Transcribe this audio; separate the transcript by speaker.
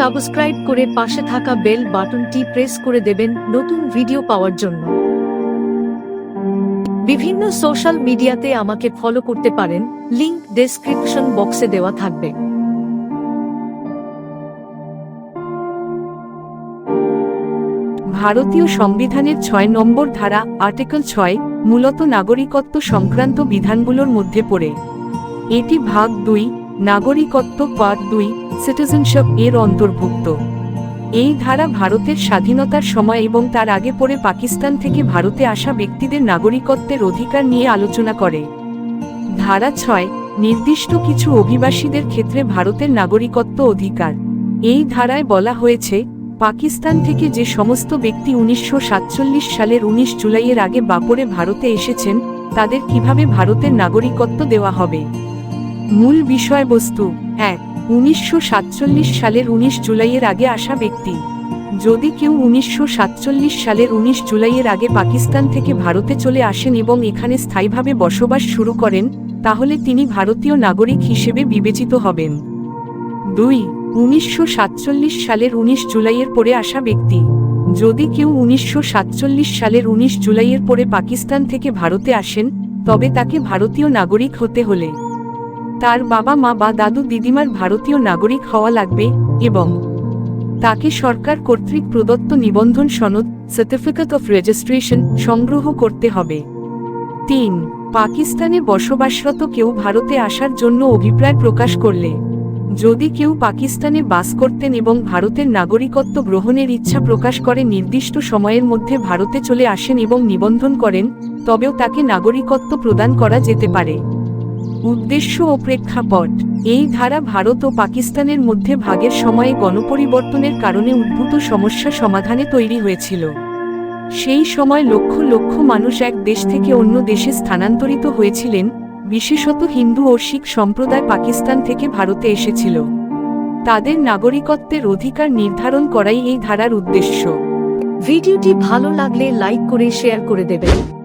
Speaker 1: Subscribe করে পাশে থাকা বেল বাটনটি প্রেস করে দেবেন নতুন ভিডিও পাওয়ার জন্য। বিভিন্ন সোশ্যাল মিডিয়াতে আমাকে ফলো করতে পারেন, লিংক ডেসক্রিপশন বক্সে দেওয়া থাকবে।
Speaker 2: ভারতীয় সংবিধানের ছয় নম্বর ধারা, আর্টিকেল ছয়, মূলত নাগরিকত্ব সংক্রান্ত বিধানগুলোর মধ্যে পড়ে। এটি ভাগ দুই নাগরিকত্ব পার্ট দুই সিটিজেনশিপ এর অন্তর্ভুক্ত। এই ধারা ভারতের স্বাধীনতার সময় এবং তার আগে পরে পাকিস্তান থেকে ভারতে আসা ব্যক্তিদের নাগরিকত্বের অধিকার নিয়ে আলোচনা করে। ধারা ছয়, নির্দিষ্ট কিছু অভিবাসীদের ক্ষেত্রে ভারতের নাগরিকত্ব অধিকার। এই ধারায় বলা হয়েছে, পাকিস্তান থেকে যে সমস্ত ব্যক্তি উনিশশো সাতচল্লিশ সালের উনিশ জুলাইয়ের আগে বাপরে ভারতে এসেছেন, তাদের কীভাবে ভারতের নাগরিকত্ব দেওয়া হবে? মূল বিষয়বস্তু, এক, উনিশশো সালের উনিশ জুলাইয়ের আগে আসা ব্যক্তি। যদি কেউ উনিশশো সাতচল্লিশ সালের উনিশ জুলাইয়ের আগে পাকিস্তান থেকে ভারতে চলে আসেন এবং এখানে স্থায়ীভাবে বসবাস শুরু করেন, তাহলে তিনি ভারতীয় নাগরিক হিসেবে বিবেচিত হবেন। দুই, উনিশশো সালের উনিশ জুলাইয়ের পরে আসা ব্যক্তি। যদি কেউ উনিশশো সাতচল্লিশ সালের উনিশ জুলাইয়ের পরে পাকিস্তান থেকে ভারতে আসেন, তবে তাকে ভারতীয় নাগরিক হতে হলে তার বাবা মা বা দাদু দিদিমার ভারতীয় নাগরিক হওয়া লাগবে এবং তাকে সরকার কর্তৃক প্রদত্ত নিবন্ধন সনদ সার্টিফিকেট অফ রেজিস্ট্রেশন সংগ্রহ করতে হবে। তিন, পাকিস্তানে বসবাসরত কেউ ভারতে আসার জন্য অভিপ্রায় প্রকাশ করলে। যদি কেউ পাকিস্তানে বাস করতেন এবং ভারতের নাগরিকত্ব গ্রহণের ইচ্ছা প্রকাশ করে নির্দিষ্ট সময়ের মধ্যে ভারতে চলে আসেন এবং নিবন্ধন করেন, তবেও তাকে নাগরিকত্ব প্রদান করা যেতে পারে। উদ্দেশ্য ও প্রেক্ষাপট। এই ধারা ভারত ও পাকিস্তানের মধ্যে ভাগের সময়ে গণপরিবর্তনের কারণে উদ্ভূত সমস্যা সমাধানে তৈরি হয়েছিল। সেই সময় লক্ষ লক্ষ মানুষ এক দেশ থেকে অন্য দেশে স্থানান্তরিত হয়েছিলেন, বিশেষত হিন্দু ও শিখ সম্প্রদায় পাকিস্তান থেকে ভারতে এসেছিল। তাদের নাগরিকত্বের অধিকার নির্ধারণ করাই এই ধারার উদ্দেশ্য।
Speaker 1: ভিডিওটি ভালো লাগলে লাইক করে শেয়ার করে দেবেন।